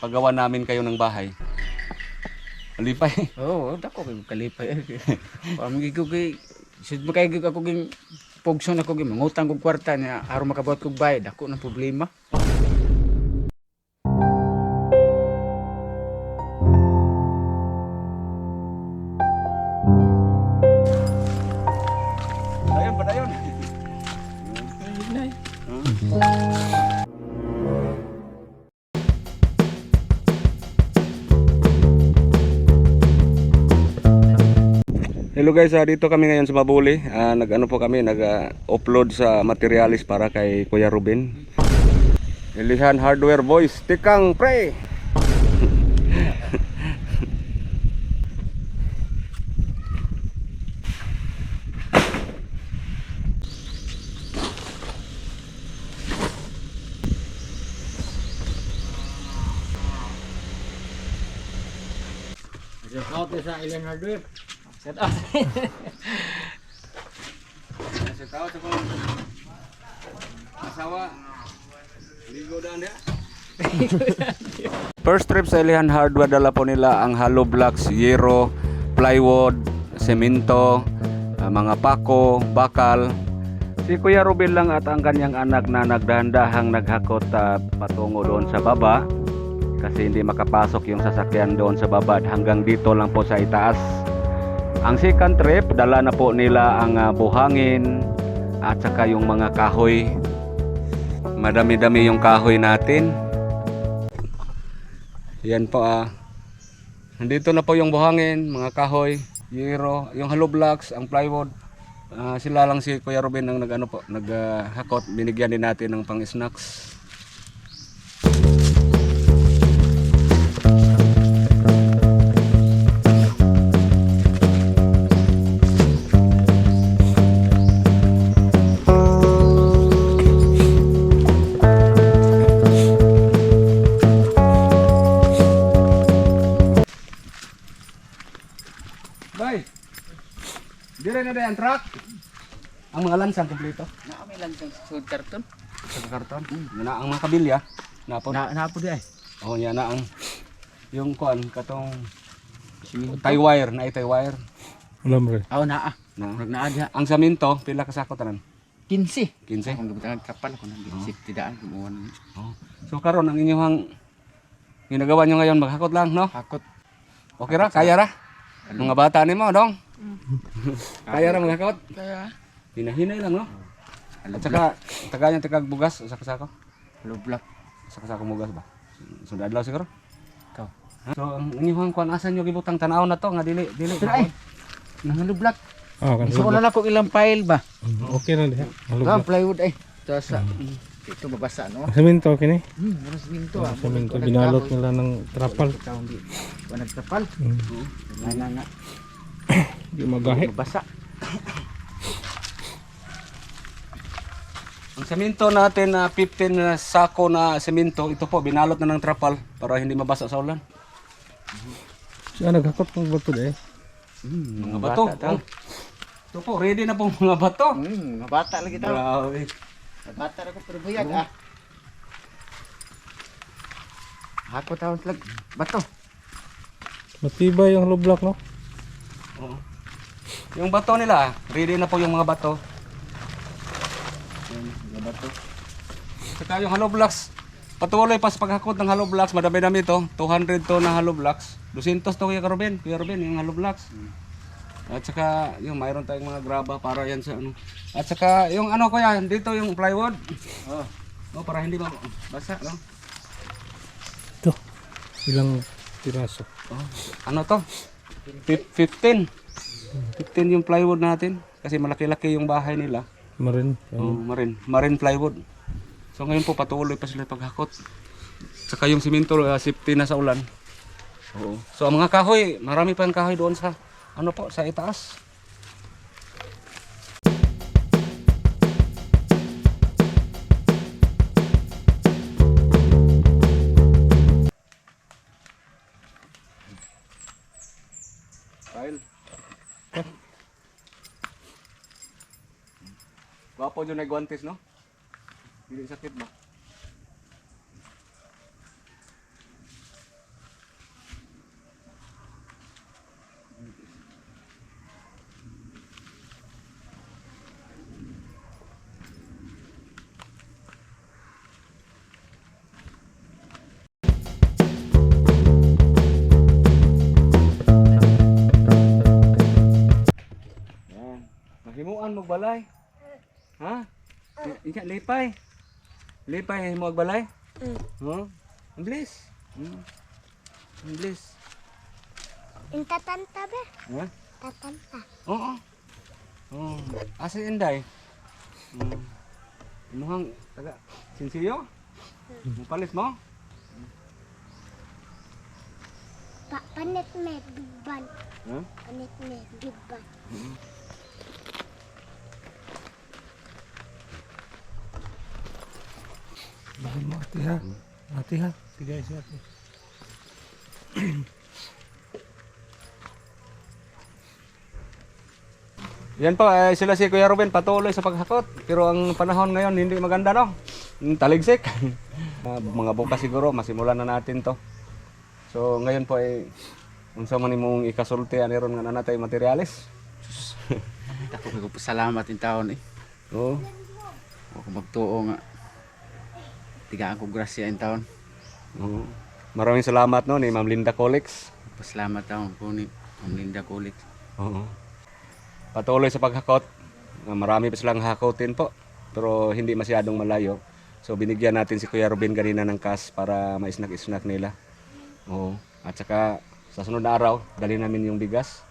paggawa namin kayo ng bahay. Alipay. Oo, oh, dako kay kalipay. Pamigi ko kay sud makay ako ging pugson ako ging mangutang kog kwarta niya aron makabuhat kog bayad dako na problema. Dayon pa dayon. Hello guys, ah, dito kami ngayon sa Mabuli. Ah, nag-ano po kami, nag-upload sa materialis para kay Kuya Ruben. Ilihan Hardware Boys, tikang pre! Out sa ilang hardware. Set out. Set out sa kong asawa. Ligo daan dia. First trip sa Ilihan Hardware dala po nila ang hollow blocks, yero, plywood, semento, ah, mga pako, bakal. Si Kuya Ruben lang at ang kanyang anak na nagdahan-dahang naghakot ah, patungo doon sa baba kasi hindi makapasok yung sasakyan doon sa baba hanggang dito lang po sa itaas. Ang second trip, dala na po nila ang ah, buhangin at saka yung mga kahoy. Madami-dami yung kahoy natin. Yan po ah. Nandito na po yung buhangin, mga kahoy, yero, yung hollow blocks, ang plywood. Ah, sila lang si Kuya Ruben ang nag-ano po, naghakot. Binigyan din natin ng pang-snacks. Na ang truck. Ang mga lansang kompleto. Na may lang sang sud karton. Sa karton. Yan na ang mga kabilya. Napon. Na na po di ay. Oh, yan na ang yung kuan katong tie wire na tie wire. Alam rin. Aw naa. Na. Murag naa diha. Ang saminto pila ka sako tanan? 15. 15. Akong gibutangan kapal ko nang gisip tidaan kumuan. Oh. So karon ang inyong ginagawa nyo ngayon maghakot lang, no? Hakot. Okay ra, kaya ra. Mga bata nimo, dong. kaya ra maghakot. Kaya Hinahinay lang, no? At saka taga niya tikag bugas sa kasako. low block. Sa kasako bugas ba? Sunod adlaw siguro. Ikaw. So ang inyong kuan asan nyo gibutang tanaw na to nga dili dili. Ay. Nang low block. Ah, kan Gusto ko na lang kung ilang file ba? Okay na diha. Alam Ikaw, plywood ay. Ito sa, ito babasa, no? Semento kini. Hmm, ano siminto ah. Semento binalot nila ng trapal. Wala nagtapal. Mm. Nga nga nga. Di magahi. Babasa. Ang semento natin na 15 na sako na semento, ito po binalot na ng trapal para hindi mabasa sa ulan. Siya naghakot ng bato eh. Mga bato. bata. Oh. Ito po, ready na pong mga bato. Hmm, mabata lagi daw. Grabe. Mabata na ko pero buyag ah. Hako taon lag bato. Matibay yung hollow block no. Oo. Yung bato nila, ready na po yung mga bato. Yan, mga bato. Saka yung hollow blocks, patuloy pa sa paghakot ng hollow blocks, madami-dami to. 200 to na hollow blocks. 200 to kuya Ruben, kuya Ruben, yung hollow blocks. At saka yung mayroon tayong mga graba para yan sa ano. At saka yung ano kuya, dito yung plywood. Oh. Oh, para hindi mabasa, no? Ito. Ilang piraso. Oh, ano to? Fif- 15. 15 yung plywood natin. Kasi malaki-laki yung bahay nila. Marin. Oh, marine. Marine plywood. So ngayon po patuloy pa sila paghakot. Saka yung simento uh, safety na sa ulan. Oo. So ang mga kahoy, marami pa ang kahoy doon sa ano po, sa itaas. Kyle. Gwapo dyan na guantes, no? Hindi sakit ba? Balay? Ha? Ika, lipay. Lipay mo balay? Mm. Huh? English. Hmm. English. Yung tatanta ba? Ha? Tatanta. Oo. Oh. Asa inday? Hmm. Imuhang taga sinsiyo? Mupalit mo? Pa panit me, big ban. Ha? Panit me, big ban. Bakit mo ate ha? Ate ha? Sige si ate. Yan po, eh, sila si Kuya Ruben patuloy sa paghakot. Pero ang panahon ngayon hindi maganda no. Mm, Taligsik. Ah, mga bukas siguro masimulan na natin to. So ngayon po ay unsa man imong ikasulti ani ron nga nanatay materialis. Ako ko salamat in taon eh. Oo. Ako magtuo nga. Tigaan ko grasya in taon. Oo. Maraming salamat no ni Ma'am Linda Colex. Pasalamat taon ko ni Ma'am Linda kulit. Oo. Patuloy sa paghakot. Ah, Marami pa silang hakotin po. Pero hindi masyadong malayo. So binigyan natin si Kuya Ruben kanina ng cash para ma-snack-snack nila. Oo. At saka sa sunod na araw, dali namin yung bigas.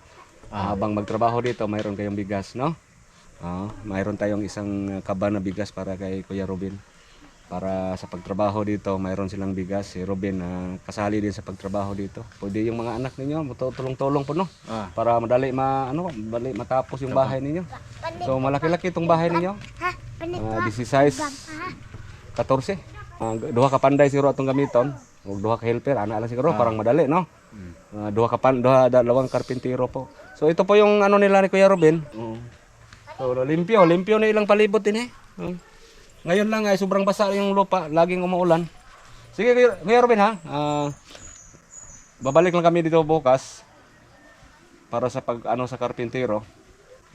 Ah, habang magtrabaho dito, mayroon kayong bigas, no? Oo. mayroon tayong isang kaba na bigas para kay Kuya Ruben. Para sa pagtrabaho dito, mayroon silang bigas. Si Ruben ah, kasali din sa pagtrabaho dito. Pwede yung mga anak ninyo, tutulong-tulong po, no? Ah, para madali ma ano madali matapos yung bahay ninyo. So malaki-laki itong bahay ninyo. Ah, ba? 16, Bang, ha? 14. Ah, duha ka panday siguro atong gamiton. Ug duha ka helper ana lang siguro parang madali no. Ah, duha ka pan duha dalawang karpintero po. So ito po yung ano nila ni Kuya Ruben. So limpyo, limpyo na ilang palibot din eh. Mm. Ngayon lang ay sobrang basa yung lupa, laging umuulan. Sige Kuya, Ruben ha. Ah, babalik lang kami dito bukas para sa pag ano sa karpintero.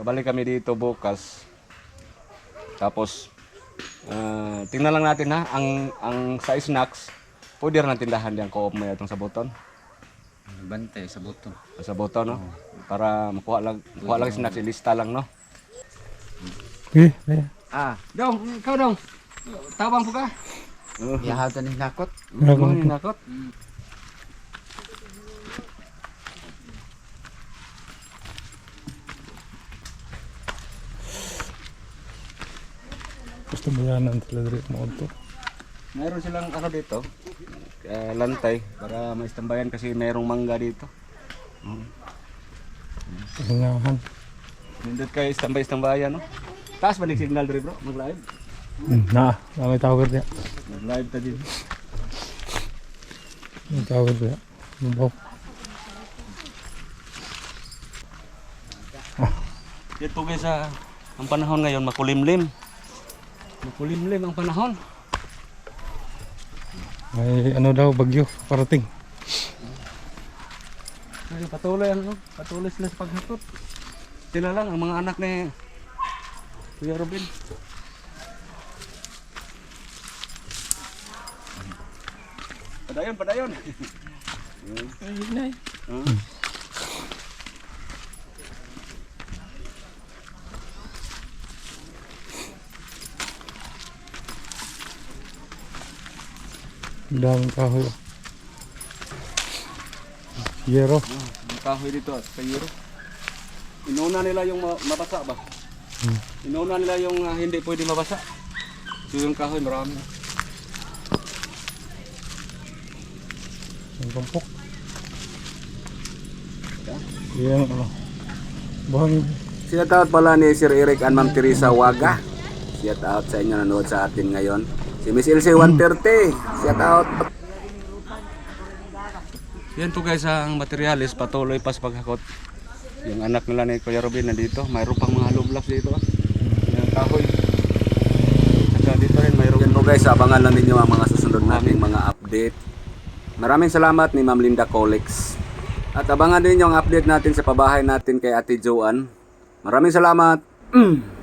Babalik kami dito bukas. Tapos ah, tingnan lang natin ha ang ang sa snacks. Pwede rin tindahan diyan ko may atong sa buton. bantay sa buto. Sa buton no. Para makuha lang makuha lang snacks ilista lang no. Okay, kaya. Ah, dong, ikaw dong. Tabang po ka. Oh, Yahatan ni nakot. Nakot. Nakot? Gusto mo yan ang talaga mo ito. Mayroon silang ano dito. eh, lantay para maistambayan kasi mayroong mangga dito. Pahingahan. Nindot kayo istambay-istambayan no. Taas ba ni signal diri bro? Mag-live. Hmm, na, na may tower niya. Mag-live ta din. May tower niya. Mabaw. Dito guys sa ang panahon ngayon makulimlim. Makulimlim ang panahon. May ano daw, bagyo, parating. Ay, patuloy ang ano, patuloy sila sa paghakot. Sila lang ang mga anak ni Kuya Robin. Padayon, padayon. Hmm. Ang daming kahoy. Yero. Ang kahoy dito at kayuro. Inuna nila yung ma- mabasa ba? Hmm. Inuna nila yung ah, hindi pwede mabasa. So yung kahoy marami. Ang tumpok. Yan, ano. Buhangin. Shout out pala ni Sir Eric and Ma'am Teresa Waga. Shout out sa inyo nanood sa atin ngayon. Si Miss LC 130. Shout out. Yan to guys ang materialis patuloy pas paghakot. Yung anak nila ni Kuya Robin nandito. Mayroon pang mga hollow blocks dito. Yung kahoy. Saka dito rin mayroon. Yan po guys, abangan lang ninyo ang mga susunod nating mga update. Maraming salamat ni Ma'am Linda Colex. At abangan din yung update natin sa pabahay natin kay Ate Joanne. Maraming salamat. Mm.